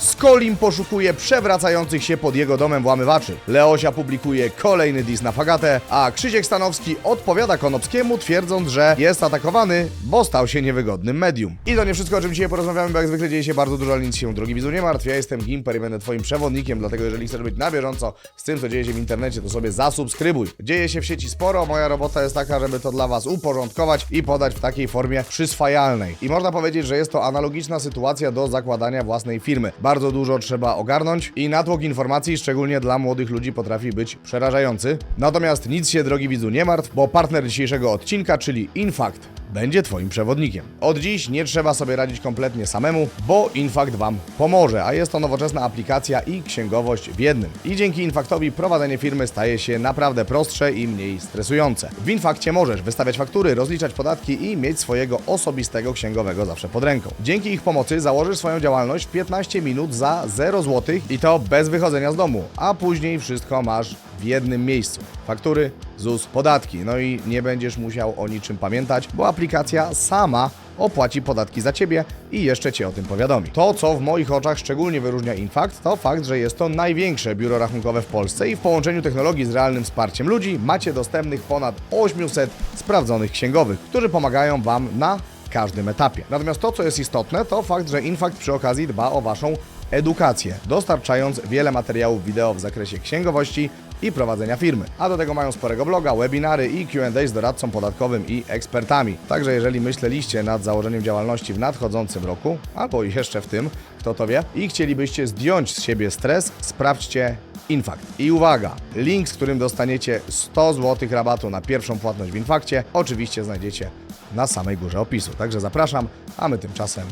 Skolim poszukuje przewracających się pod jego domem włamywaczy. Leosia publikuje kolejny dis na fagatę, a Krzysiek Stanowski odpowiada Konopskiemu, twierdząc, że jest atakowany, bo stał się niewygodnym medium. I to nie wszystko, o czym dzisiaj porozmawiamy, bo jak zwykle dzieje się bardzo dużo, ale nic się, drogi widzu, nie martw. Ja jestem Gimper i będę twoim przewodnikiem, dlatego jeżeli chcesz być na bieżąco z tym, co dzieje się w internecie, to sobie zasubskrybuj. Dzieje się w sieci sporo, moja robota jest taka, żeby to dla was uporządkować i podać w takiej formie przyswajalnej. I można powiedzieć, że jest to analogiczna sytuacja do zakładania własnej firmy. Bardzo dużo trzeba ogarnąć i natłok informacji, szczególnie dla młodych ludzi, potrafi być przerażający. Natomiast nic się, drogi widzu, nie martw, bo partner dzisiejszego odcinka, czyli Infact, będzie Twoim przewodnikiem. Od dziś nie trzeba sobie radzić kompletnie samemu, bo Infact Wam pomoże, a jest to nowoczesna aplikacja i księgowość w jednym. I dzięki Infactowi prowadzenie firmy staje się naprawdę prostsze i mniej stresujące. W Infakcie możesz wystawiać faktury, rozliczać podatki i mieć swojego osobistego księgowego zawsze pod ręką. Dzięki ich pomocy założysz swoją działalność w 15 minut za 0 zł i to bez wychodzenia z domu, a później wszystko masz w jednym miejscu. Faktury, ZUS, podatki. No i nie będziesz musiał o niczym pamiętać, bo aplikacja sama opłaci podatki za ciebie i jeszcze cię o tym powiadomi. To, co w moich oczach szczególnie wyróżnia Infact, to fakt, że jest to największe biuro rachunkowe w Polsce i w połączeniu technologii z realnym wsparciem ludzi macie dostępnych ponad 800 sprawdzonych księgowych, którzy pomagają Wam na każdym etapie. Natomiast to, co jest istotne, to fakt, że Infact przy okazji dba o Waszą edukację, dostarczając wiele materiałów wideo w zakresie księgowości i prowadzenia firmy. A do tego mają sporego bloga, webinary i Q&A z doradcą podatkowym i ekspertami. Także jeżeli myśleliście nad założeniem działalności w nadchodzącym roku, albo jeszcze w tym, kto to wie, i chcielibyście zdjąć z siebie stres, sprawdźcie Infact. I uwaga, link, z którym dostaniecie 100 zł rabatu na pierwszą płatność w Infakcie, oczywiście znajdziecie na samej górze opisu. Także zapraszam, a my tymczasem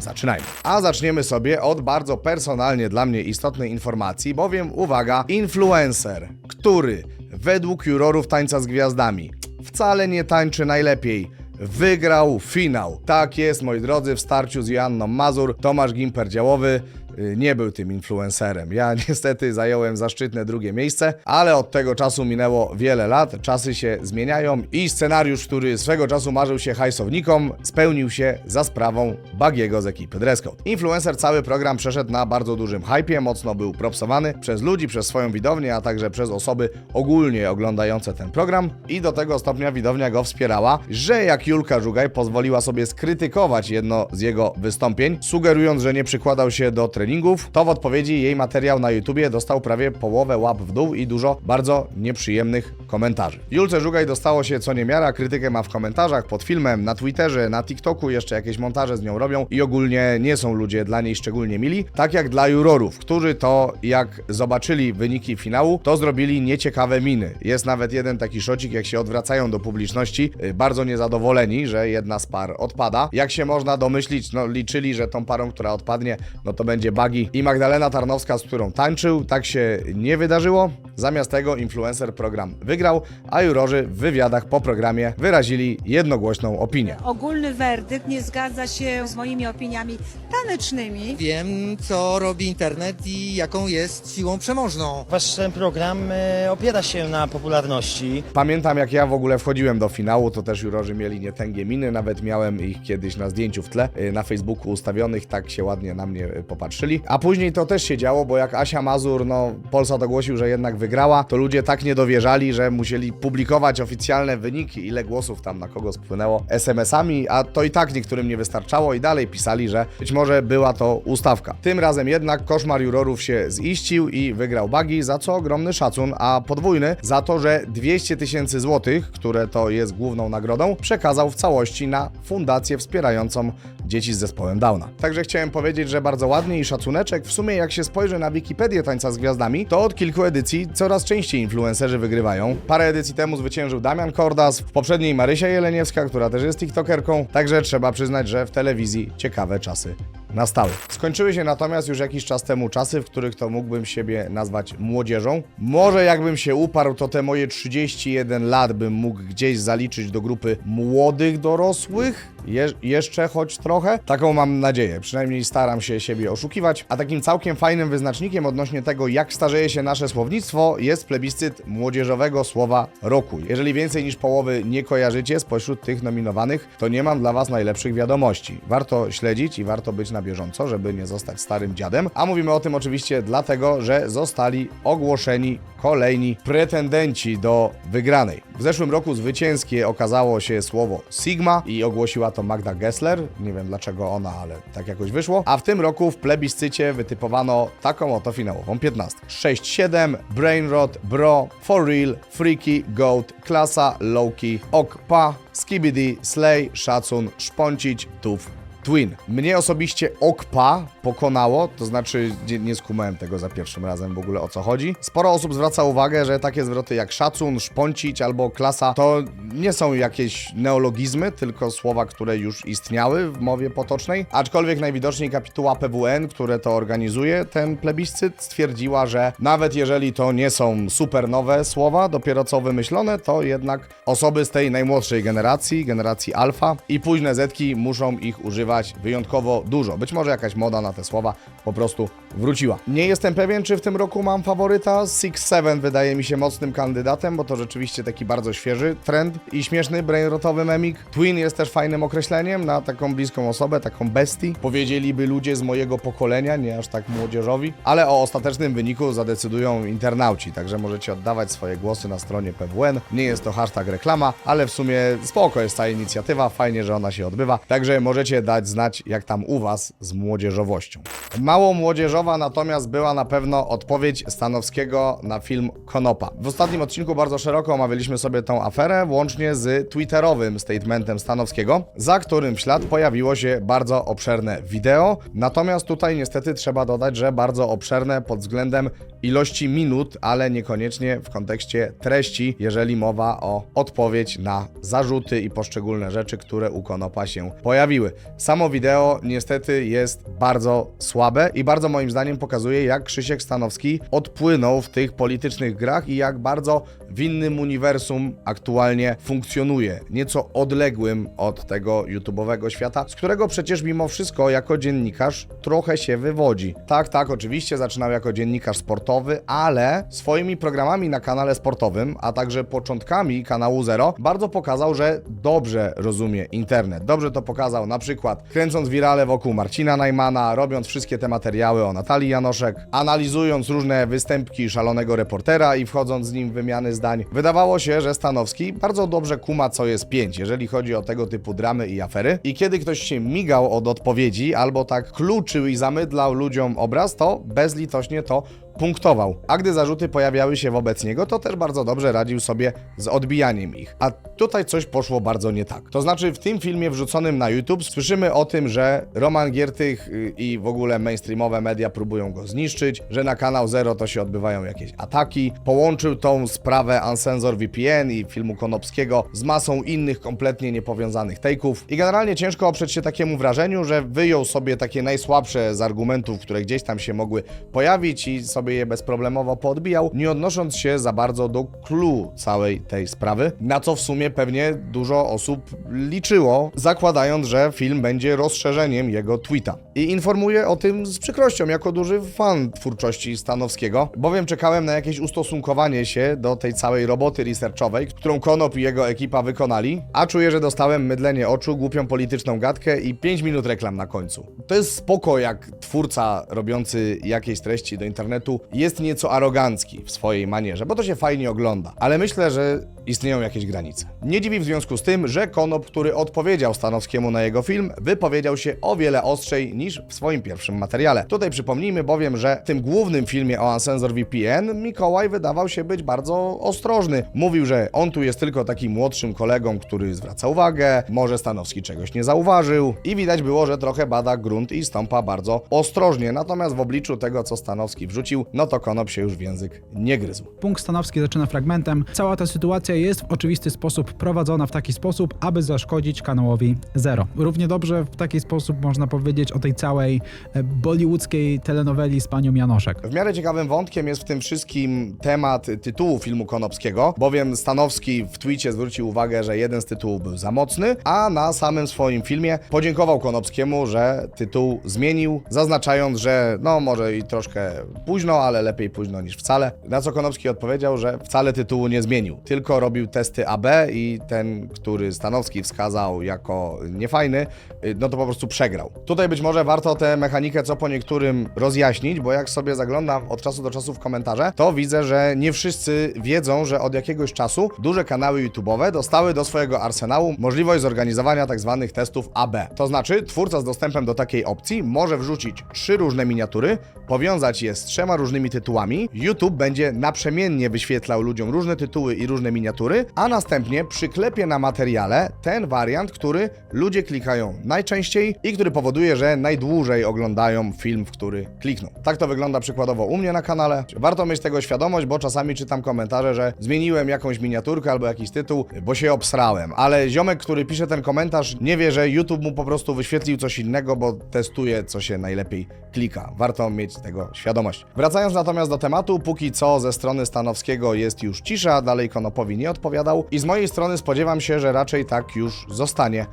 Zaczynajmy. A zaczniemy sobie od bardzo personalnie dla mnie istotnej informacji, bowiem uwaga, influencer, który według jurorów tańca z gwiazdami wcale nie tańczy najlepiej. Wygrał finał. Tak jest, moi drodzy, w starciu z Joanną Mazur. Tomasz Gimper działowy y, nie był tym influencerem. Ja niestety zająłem zaszczytne drugie miejsce, ale od tego czasu minęło wiele lat, czasy się zmieniają i scenariusz, który swego czasu marzył się hajsownikom, spełnił się za sprawą Bagiego z ekipy Dresscode. Influencer cały program przeszedł na bardzo dużym hypie, mocno był propsowany przez ludzi, przez swoją widownię, a także przez osoby ogólnie oglądające ten program i do tego stopnia widownia go wspierała, że jak Julka Żugaj pozwoliła sobie skrytykować jedno z jego wystąpień, sugerując, że nie przykładał się do treningów, to w odpowiedzi jej materiał na YouTubie dostał prawie połowę łap w dół i dużo bardzo nieprzyjemnych komentarzy. Julce Żugaj dostało się co niemiara, krytykę ma w komentarzach, pod filmem, na Twitterze, na TikToku, jeszcze jakieś montaże z nią robią i ogólnie nie są ludzie dla niej szczególnie mili, tak jak dla jurorów, którzy to jak zobaczyli wyniki finału, to zrobili nieciekawe miny. Jest nawet jeden taki szocik, jak się odwracają do publiczności, y, bardzo niezadowoleni, że jedna z par odpada. Jak się można domyślić, no liczyli, że tą parą, która odpadnie, no to będzie Bagi i Magdalena Tarnowska, z którą tańczył. Tak się nie wydarzyło. Zamiast tego influencer program wygrał, a jurorzy w wywiadach po programie wyrazili jednogłośną opinię. Ogólny werdykt nie zgadza się z moimi opiniami tanecznymi. Wiem, co robi internet i jaką jest siłą przemożną. Wasz ten program e, opiera się na popularności. Pamiętam jak ja w ogóle wchodziłem do finału, to też jurorzy mieli nietęgie miny, nawet miałem ich kiedyś na zdjęciu w tle y, na Facebooku ustawionych, tak się ładnie na mnie y, popatrzyli. A później to też się działo, bo jak Asia Mazur, no Polsat ogłosił, że jednak wygrała, to ludzie tak nie dowierzali, że musieli publikować oficjalne wyniki, ile głosów tam na kogo spłynęło SMS-ami, a to i tak niektórym nie wystarczało i dalej pisali, że być może była to ustawka. Tym razem jednak koszmar jurorów się ziścił i wygrał Bagi, za co ogromny szacun, a podwójny za to, że 200 tysięcy złotych, które to jest główną nagrodą, przekazał w całości na fundację wspierającą dzieci z zespołem Downa. Także chciałem powiedzieć, że bardzo ładnie i szacuneczek. W sumie jak się spojrzy na Wikipedię Tańca z Gwiazdami, to od kilku edycji coraz częściej influencerzy wygrywają. Parę edycji temu zwyciężył Damian Kordas, w poprzedniej Marysia Jeleniewska, która też jest tiktokerką, także trzeba przyznać, że w telewizji ciekawe czasy nastały. Skończyły się natomiast już jakiś czas temu czasy, w których to mógłbym siebie nazwać młodzieżą. Może jakbym się uparł, to te moje 31 lat bym mógł gdzieś zaliczyć do grupy młodych dorosłych. Je jeszcze choć trochę. Taką mam nadzieję. Przynajmniej staram się siebie oszukiwać. A takim całkiem fajnym wyznacznikiem odnośnie tego, jak starzeje się nasze słownictwo, jest plebiscyt młodzieżowego słowa roku. Jeżeli więcej niż połowy nie kojarzycie spośród tych nominowanych, to nie mam dla Was najlepszych wiadomości. Warto śledzić i warto być na bieżąco, żeby nie zostać starym dziadem. A mówimy o tym oczywiście dlatego, że zostali ogłoszeni kolejni pretendenci do wygranej. W zeszłym roku zwycięskie okazało się słowo Sigma i ogłosiła to Magda Gessler. Nie wiem dlaczego ona, ale tak jakoś wyszło. A w tym roku w plebiscycie wytypowano taką oto finałową 15. 6-7, Brainrot, Bro, For Real, Freaky, Goat, Klasa, Lowkey, Okpa, Skibidi, Slay, Szacun, Szponcić, Tuf, Twin. Mnie osobiście Okpa pokonało, to znaczy nie, nie skumałem tego za pierwszym razem w ogóle o co chodzi. Sporo osób zwraca uwagę, że takie zwroty jak szacun, szponcić albo klasa to nie są jakieś neologizmy, tylko słowa, które już istniały w mowie potocznej. Aczkolwiek najwidoczniej kapituła PWN, które to organizuje, ten plebiscyt stwierdziła, że nawet jeżeli to nie są super nowe słowa, dopiero co wymyślone, to jednak osoby z tej najmłodszej generacji, generacji alfa i późne zetki muszą ich używać wyjątkowo dużo. Być może jakaś moda na te słowa po prostu wróciła. Nie jestem pewien, czy w tym roku mam faworyta. Six Seven wydaje mi się mocnym kandydatem, bo to rzeczywiście taki bardzo świeży trend i śmieszny brainrotowy memik. Twin jest też fajnym określeniem na taką bliską osobę, taką bestii. Powiedzieliby ludzie z mojego pokolenia, nie aż tak młodzieżowi, ale o ostatecznym wyniku zadecydują internauci, także możecie oddawać swoje głosy na stronie PWN. Nie jest to hashtag reklama, ale w sumie spoko jest ta inicjatywa, fajnie, że ona się odbywa, także możecie dać znać, jak tam u Was z młodzieżowością. Mało młodzieżowa natomiast była na pewno odpowiedź Stanowskiego na film Konopa. W ostatnim odcinku bardzo szeroko omawialiśmy sobie tą aferę, włącznie z twitterowym statementem Stanowskiego, za którym w ślad pojawiło się bardzo obszerne wideo. Natomiast tutaj niestety trzeba dodać, że bardzo obszerne pod względem ilości minut, ale niekoniecznie w kontekście treści, jeżeli mowa o odpowiedź na zarzuty i poszczególne rzeczy, które u Konopa się pojawiły. Samo wideo niestety jest bardzo słabe i bardzo moim zdaniem pokazuje, jak Krzysiek Stanowski odpłynął w tych politycznych grach i jak bardzo w innym uniwersum aktualnie funkcjonuje. Nieco odległym od tego YouTube'owego świata, z którego przecież mimo wszystko jako dziennikarz trochę się wywodzi. Tak, tak, oczywiście zaczynał jako dziennikarz sportowy, ale swoimi programami na kanale sportowym, a także początkami kanału Zero, bardzo pokazał, że dobrze rozumie internet. Dobrze to pokazał na przykład kręcąc wirale wokół Marcina Najmana, robiąc wszystkie te materiały o Natalii Janoszek, analizując różne występki szalonego reportera i wchodząc z nim w wymiany zdań. Wydawało się, że Stanowski bardzo dobrze kuma, co jest pięć, jeżeli chodzi o tego typu dramy i afery. I kiedy ktoś się migał od odpowiedzi albo tak kluczył i zamydlał ludziom obraz, to bezlitośnie to punktował. A gdy zarzuty pojawiały się wobec niego, to też bardzo dobrze radził sobie z odbijaniem ich. A tutaj coś poszło bardzo nie tak. To znaczy, w tym filmie wrzuconym na YouTube słyszymy o tym, że Roman Giertych y, i w ogóle mainstreamowe media próbują go zniszczyć, że na kanał Zero to się odbywają jakieś ataki. Połączył tą sprawę Uncensor VPN i filmu Konopskiego z masą innych kompletnie niepowiązanych take'ów. I generalnie ciężko oprzeć się takiemu wrażeniu, że wyjął sobie takie najsłabsze z argumentów, które gdzieś tam się mogły pojawić i sobie je bezproblemowo poodbijał, nie odnosząc się za bardzo do clue całej tej sprawy, na co w sumie pewnie dużo osób liczyło, zakładając, że film będzie rozszerzeniem jego tweeta. I informuję o tym z przykrością, jako duży fan twórczości Stanowskiego, bowiem czekałem na jakieś ustosunkowanie się do tej całej roboty researchowej, którą Konop i jego ekipa wykonali, a czuję, że dostałem mydlenie oczu, głupią polityczną gadkę i 5 minut reklam na końcu. To jest spoko, jak twórca robiący jakieś treści do internetu jest nieco arogancki w swojej manierze, bo to się fajnie ogląda, ale myślę, że istnieją jakieś granice. Nie dziwi w związku z tym, że Konop, który odpowiedział Stanowskiemu na jego film, wypowiedział się o wiele ostrzej niż w swoim pierwszym materiale. Tutaj przypomnijmy bowiem, że w tym głównym filmie o Uncensor VPN Mikołaj wydawał się być bardzo ostrożny. Mówił, że on tu jest tylko takim młodszym kolegą, który zwraca uwagę, może Stanowski czegoś nie zauważył i widać było, że trochę bada grunt i stąpa bardzo ostrożnie. Natomiast w obliczu tego, co Stanowski wrzucił, no to Konop się już w język nie gryzł. Punkt Stanowski zaczyna fragmentem. Cała ta sytuacja jest w oczywisty sposób prowadzona w taki sposób, aby zaszkodzić kanałowi Zero. Równie dobrze w taki sposób można powiedzieć o tej całej e, bollywoodzkiej telenoweli z panią Janoszek. W miarę ciekawym wątkiem jest w tym wszystkim temat tytułu filmu Konopskiego, bowiem Stanowski w twicie zwrócił uwagę, że jeden z tytułów był za mocny, a na samym swoim filmie podziękował Konopskiemu, że tytuł zmienił, zaznaczając, że no może i troszkę późno, ale lepiej późno niż wcale. Na co Konopski odpowiedział, że wcale tytułu nie zmienił, tylko robił testy AB i ten, który Stanowski wskazał jako niefajny, y, no to po prostu przegrał. Tutaj być może warto tę mechanikę co po niektórym rozjaśnić, bo jak sobie zaglądam od czasu do czasu w komentarze, to widzę, że nie wszyscy wiedzą, że od jakiegoś czasu duże kanały YouTube'owe dostały do swojego arsenału możliwość zorganizowania tzw. testów AB. To znaczy, twórca z dostępem do takiej opcji może wrzucić trzy różne miniatury, powiązać je z trzema różnymi tytułami. YouTube będzie naprzemiennie wyświetlał ludziom różne tytuły i różne miniatury, a następnie przyklepie na materiale ten wariant, który ludzie klikają najczęściej i który powoduje, że najdłużej oglądają film, w który klikną. Tak to wygląda przykładowo u mnie na kanale. Warto mieć tego świadomość, bo czasami czytam komentarze, że zmieniłem jakąś miniaturkę albo jakiś tytuł, bo się obsrałem. Ale ziomek, który pisze ten komentarz, nie wie, że YouTube mu po prostu wyświetlił coś innego, bo testuje, co się najlepiej klika. Warto mieć tego świadomość. Wracając natomiast do tematu, póki co ze strony Stanowskiego jest już cisza, dalej Konopowi nie odpowiadał i z mojej strony spodziewam się, że raczej tak już zostanie.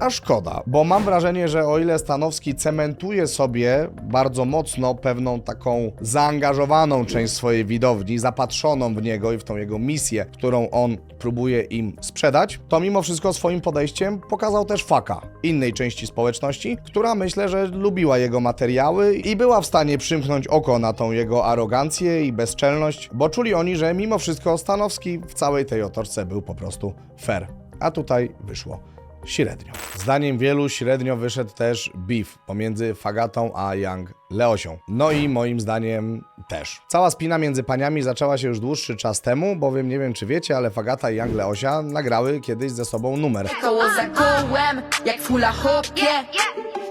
A szkoda, bo mam wrażenie, że o ile Stanowski cementuje sobie bardzo mocno pewną taką zaangażowaną część swojej widowni, zapatrzoną w niego i w tą jego misję, którą on próbuje im sprzedać, to mimo wszystko swoim podejściem pokazał też faka innej części społeczności, która myślę, że lubiła jego materiały i była w stanie przymknąć oko na tą jego arogancję i bezczelność, bo czuli oni, że mimo wszystko Stanowski w całej tej otoczce był po prostu fair. A tutaj wyszło średnio. Zdaniem wielu średnio wyszedł też beef pomiędzy Fagatą a Young Leosią. No i moim zdaniem też. Cała spina między paniami zaczęła się już dłuższy czas temu, bowiem nie wiem czy wiecie, ale Fagata i Young Leosia nagrały kiedyś ze sobą numer. Koło za kołem, jak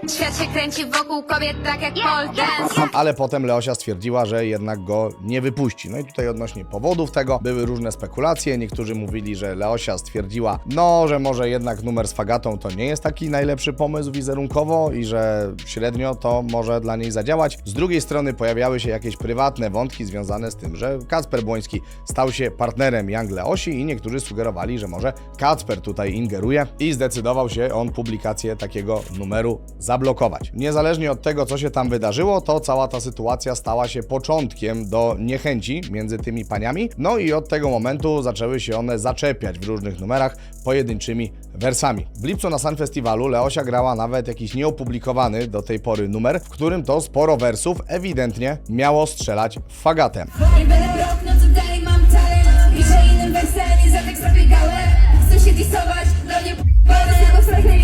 Świat się kręci wokół kobiet tak jak pole dance Ale potem Leosia stwierdziła, że jednak go nie wypuści. No i tutaj odnośnie powodów tego były różne spekulacje. Niektórzy mówili, że Leosia stwierdziła, no, że może jednak numer z Fagatą to nie jest taki najlepszy pomysł wizerunkowo i że średnio to może dla niej zadziałać. Z drugiej strony pojawiały się jakieś prywatne wątki związane z tym, że Kacper Błoński stał się partnerem Young Leosi i niektórzy sugerowali, że może Kacper tutaj ingeruje i zdecydował się on publikację takiego numeru zablokować. Niezależnie od tego, co się tam wydarzyło, to cała ta sytuacja stała się początkiem do niechęci między tymi paniami, no i od tego momentu zaczęły się one zaczepiać w różnych numerach pojedynczymi wersami. W lipcu na Sun Festiwalu Leosia grała nawet jakiś nieopublikowany do tej pory numer, w którym to sporo wersów ewidentnie miało strzelać będę rok, no mam talent innym Chcę się disować, dla mnie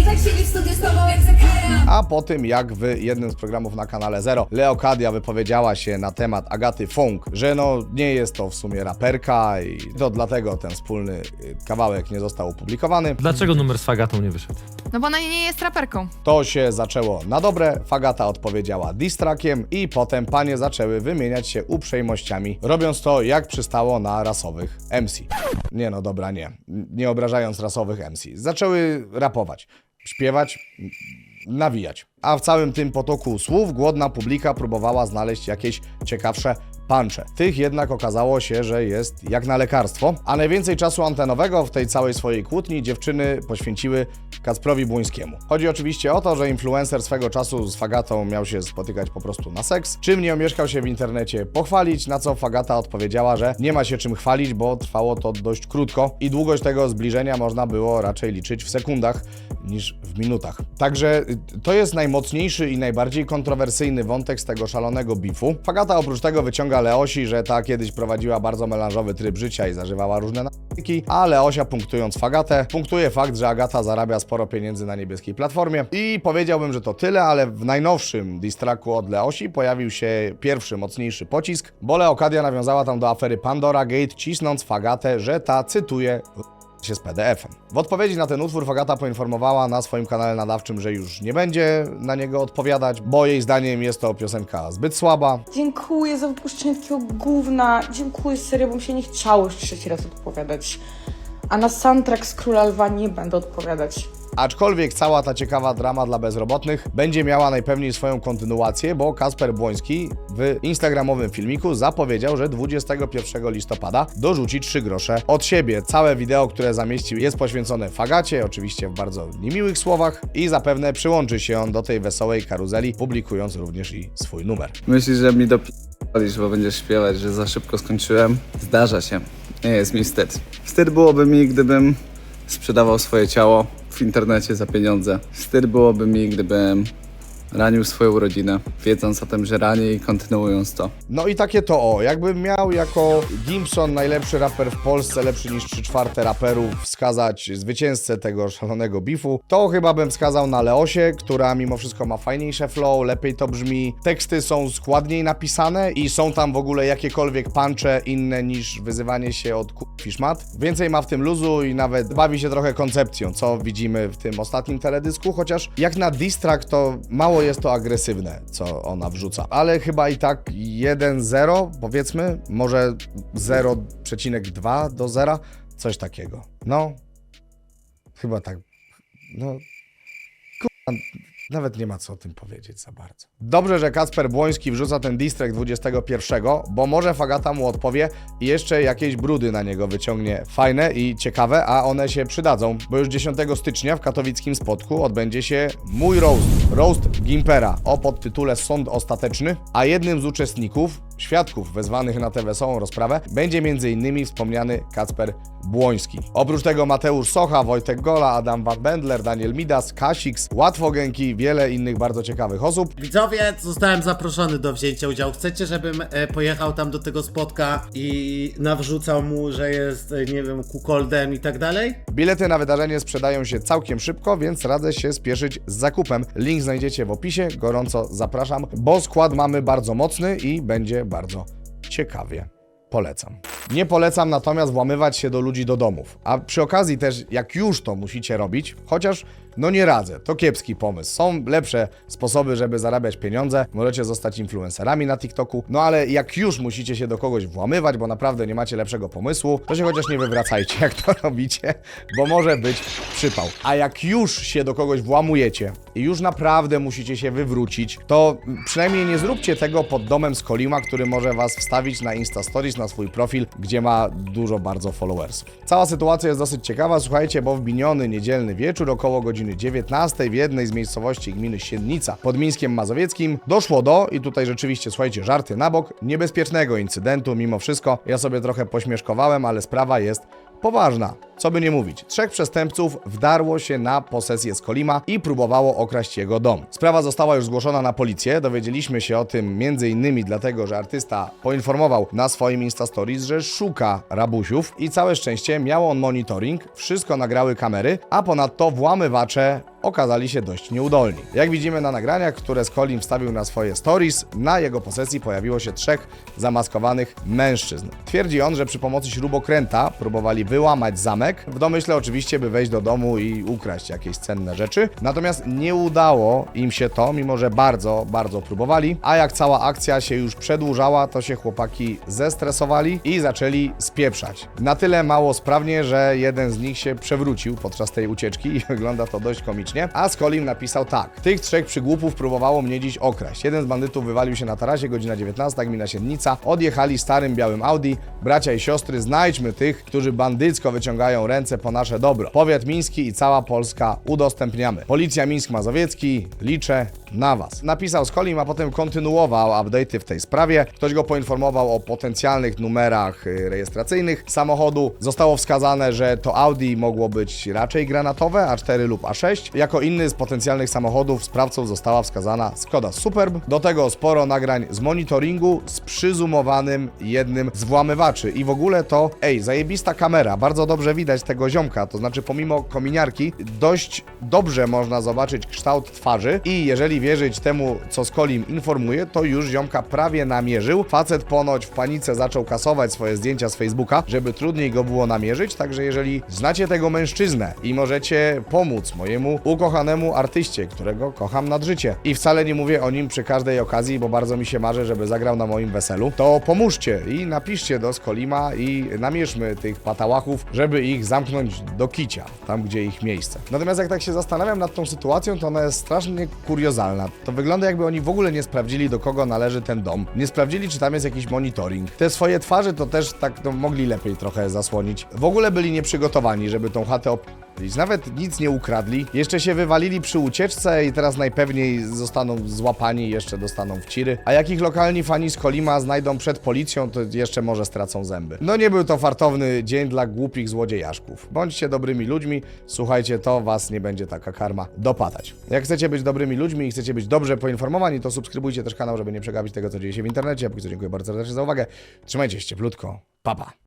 tak siedzi w studiu z tobą jak za karę A po tym, jak w jednym z programów na kanale Zero Leokadia wypowiedziała się na temat Agaty Funk, że no nie jest to w sumie raperka i to dlatego ten wspólny y, kawałek nie został opublikowany, Dlaczego numer z Fagatą nie wyszedł? No bo ona nie jest raperką. to się zaczęło na dobre. Fagata odpowiedziała distrakiem i potem panie zaczęły wymieniać się uprzejmościami, robiąc to jak przystało na rasowych MC. Nie no dobra, nie. Nie obrażając rasowych MC. Zaczęły rapować, śpiewać, nawijać. A w całym tym potoku słów głodna publika próbowała znaleźć jakieś ciekawsze puncze. Tych jednak okazało się, że jest jak na lekarstwo, a najwięcej czasu antenowego w tej całej swojej kłótni dziewczyny poświęciły Kacprowi Błońskiemu. Chodzi oczywiście o to, że influencer swego czasu z Fagatą miał się spotykać po prostu na seks, czym nie omieszkał się w internecie pochwalić, na co Fagata odpowiedziała, że nie ma się czym chwalić, bo trwało to dość krótko i długość tego zbliżenia można było raczej liczyć w sekundach niż w minutach. Także y, to jest najmocniejszy i najbardziej kontrowersyjny wątek z tego szalonego bifu. Fagata oprócz tego wyciąga Leosi, że ta kiedyś prowadziła bardzo melanżowy tryb życia i zażywała różne narkotyki, a Leosia punktując Fagatę, punktuje fakt, że Agata zarabia sporo pieniędzy na niebieskiej platformie. I powiedziałbym, że to tyle, ale w najnowszym distraku od Leosi pojawił się pierwszy mocniejszy pocisk, bo Leokadia nawiązała tam do afery Pandora Gate, cisnąc Fagatę, że ta, cytuję, się z PDF-em. W odpowiedzi na ten utwór Fagata poinformowała na swoim kanale nadawczym, że już nie będzie na niego odpowiadać, bo jej zdaniem jest to piosenka zbyt słaba. Dziękuję za wypuszczenie takiego gówna. Dziękuję serio, bo mi się nie chciało już trzeci raz odpowiadać. A na soundtrack z Króla Lwa nie będę odpowiadać. Aczkolwiek cała ta ciekawa drama dla bezrobotnych będzie miała najpewniej swoją kontynuację, bo Kasper Błoński w instagramowym filmiku zapowiedział, że 21 listopada dorzuci 3 grosze od siebie. Całe wideo, które zamieścił jest poświęcone fagacie, oczywiście w bardzo niemiłych słowach i zapewne przyłączy się on do tej wesołej karuzeli, publikując również i swój numer. Myślisz, że mi dopalisz, bo będziesz śpiewać, że za szybko skończyłem? Zdarza się. Nie jest mi wstyd. Wstyd byłoby mi, gdybym sprzedawał swoje ciało w internecie za pieniądze. Wstyd byłoby mi, gdybym ranił swoją rodzinę, wiedząc o tym, że ranię i kontynuując to. No i takie to o, jakbym miał jako Gimpson, najlepszy raper w Polsce, lepszy niż 3 czwarte raperów, wskazać zwycięzcę tego szalonego bifu, to chyba bym wskazał na Leosie, która mimo wszystko ma fajniejsze flow, lepiej to brzmi, teksty są składniej napisane i są tam w ogóle jakiekolwiek puncze inne niż wyzywanie się od fiszmat. Więcej ma w tym luzu i nawet bawi się trochę koncepcją, co widzimy w tym ostatnim teledysku, chociaż jak na diss track to mało jest to agresywne, co ona wrzuca. Ale chyba i tak 1-0, powiedzmy, może 0,2 do 0, coś takiego. No, chyba tak. No, kurwa, nawet nie ma co o tym powiedzieć za bardzo. Dobrze, że Kacper Błoński wrzuca ten distrek 21, bo może Fagata mu odpowie i jeszcze jakieś brudy na niego wyciągnie fajne i ciekawe, a one się przydadzą, bo już 10 stycznia w katowickim spotku odbędzie się mój roast, roast Gimpera o podtytule Sąd Ostateczny, a jednym z uczestników, świadków wezwanych na tę wesołą rozprawę, będzie m.in. wspomniany Kacper Błoński. Oprócz tego Mateusz Socha, Wojtek Gola, Adam Van Bendler, Daniel Midas, Kasix, Łatwo Gęki, wiele innych bardzo ciekawych osób. Widzowie, zostałem zaproszony do wzięcia udziału. Chcecie, żebym e, pojechał tam do tego spotka i nawrzucał mu, że jest, e, nie wiem, kukoldem i tak dalej? Bilety na wydarzenie sprzedają się całkiem szybko, więc radzę się spieszyć z zakupem. Link znajdziecie w opisie, gorąco zapraszam, bo skład mamy bardzo mocny i będzie bardzo ciekawie. Polecam. Nie polecam natomiast włamywać się do ludzi do domów. A przy okazji też, jak już to musicie robić, chociaż no nie radzę, to kiepski pomysł. Są lepsze sposoby, żeby zarabiać pieniądze. Możecie zostać influencerami na TikToku. No ale jak już musicie się do kogoś włamywać, bo naprawdę nie macie lepszego pomysłu, to się chociaż nie wywracajcie, jak to robicie, bo może być przypał. A jak już się do kogoś włamujecie i już naprawdę musicie się wywrócić, to przynajmniej nie zróbcie tego pod domem z Kolima, który może was wstawić na Insta Stories, na swój profil, gdzie ma dużo bardzo followersów. Cała sytuacja jest dosyć ciekawa, słuchajcie, bo w miniony niedzielny wieczór około godziny 19 w jednej z miejscowości gminy Siennica pod Mińskiem Mazowieckim doszło do, i tutaj rzeczywiście, słuchajcie, żarty na bok, niebezpiecznego incydentu mimo wszystko. Ja sobie trochę pośmieszkowałem, ale sprawa jest poważna. Co by nie mówić, trzech przestępców wdarło się na posesję z Kolima i próbowało okraść jego dom. Sprawa została już zgłoszona na policję. Dowiedzieliśmy się o tym m.in. dlatego, że artysta poinformował na swoim Insta Stories, że szuka rabusiów i całe szczęście miał on monitoring, wszystko nagrały kamery, a ponadto włamywacze okazali się dość nieudolni. Jak widzimy na nagraniach, które Skolim wstawił na swoje stories, na jego posesji pojawiło się trzech zamaskowanych mężczyzn. Twierdzi on, że przy pomocy śrubokręta próbowali wyłamać zamek, w domyśle oczywiście, by wejść do domu i ukraść jakieś cenne rzeczy. Natomiast nie udało im się to, mimo że bardzo, bardzo próbowali, a jak cała akcja się już przedłużała, to się chłopaki zestresowali i zaczęli spieprzać. Na tyle mało sprawnie, że jeden z nich się przewrócił podczas tej ucieczki i wygląda to dość komicznie, a Skolim napisał tak. Tych trzech przygłupów próbowało mnie dziś okraść. Jeden z bandytów wywalił się na tarasie, godzina 19, gmina Siennica. Odjechali starym białym Audi. Bracia i siostry, znajdźmy tych, którzy bandycko wyciągają ręce po nasze dobro. Powiat miński i cała Polska udostępniamy. Policja Mińsk Mazowiecki, liczę na Was. Napisał Skolim, a potem kontynuował update'y w tej sprawie. Ktoś go poinformował o potencjalnych numerach y, rejestracyjnych samochodu. Zostało wskazane, że to Audi mogło być raczej granatowe, A4 lub A6. Jako inny z potencjalnych samochodów sprawców została wskazana Skoda Superb. Do tego sporo nagrań z monitoringu z przyzumowanym jednym z włamywaczy. I w ogóle to, ej, zajebista kamera, bardzo dobrze widać tego ziomka, to znaczy pomimo kominiarki, dość dobrze można zobaczyć kształt twarzy i jeżeli wierzyć temu, co Skolim informuje, to już ziomka prawie namierzył. Facet ponoć w panice zaczął kasować swoje zdjęcia z Facebooka, żeby trudniej go było namierzyć, także jeżeli znacie tego mężczyznę i możecie pomóc mojemu ukochanemu artyście, którego kocham nad życie i wcale nie mówię o nim przy każdej okazji, bo bardzo mi się marzy, żeby zagrał na moim weselu, to pomóżcie i napiszcie do Skolima i namierzmy tych patałachów, żeby ich zamknąć do kicia, tam gdzie ich miejsce. Natomiast jak tak się zastanawiam nad tą sytuacją, to ona jest strasznie kuriozalna. To wygląda jakby oni w ogóle nie sprawdzili, do kogo należy ten dom. Nie sprawdzili, czy tam jest jakiś monitoring. Te swoje twarze to też tak no, mogli lepiej trochę zasłonić. W ogóle byli nieprzygotowani, żeby tą chatę. Nawet nic nie ukradli. Jeszcze się wywalili przy ucieczce i teraz najpewniej zostaną złapani jeszcze dostaną w ciry. A jak ich lokalni fani z Kolima znajdą przed policją, to jeszcze może stracą zęby. No nie był to fartowny dzień dla głupich złodziejaszków. Bądźcie dobrymi ludźmi, słuchajcie, to was nie będzie taka karma dopadać. Jak chcecie być dobrymi ludźmi i chcecie być dobrze poinformowani, to subskrybujcie też kanał, żeby nie przegapić tego, co dzieje się w internecie. Póki co dziękuję bardzo serdecznie za uwagę. Trzymajcie się cieplutko. Pa, pa.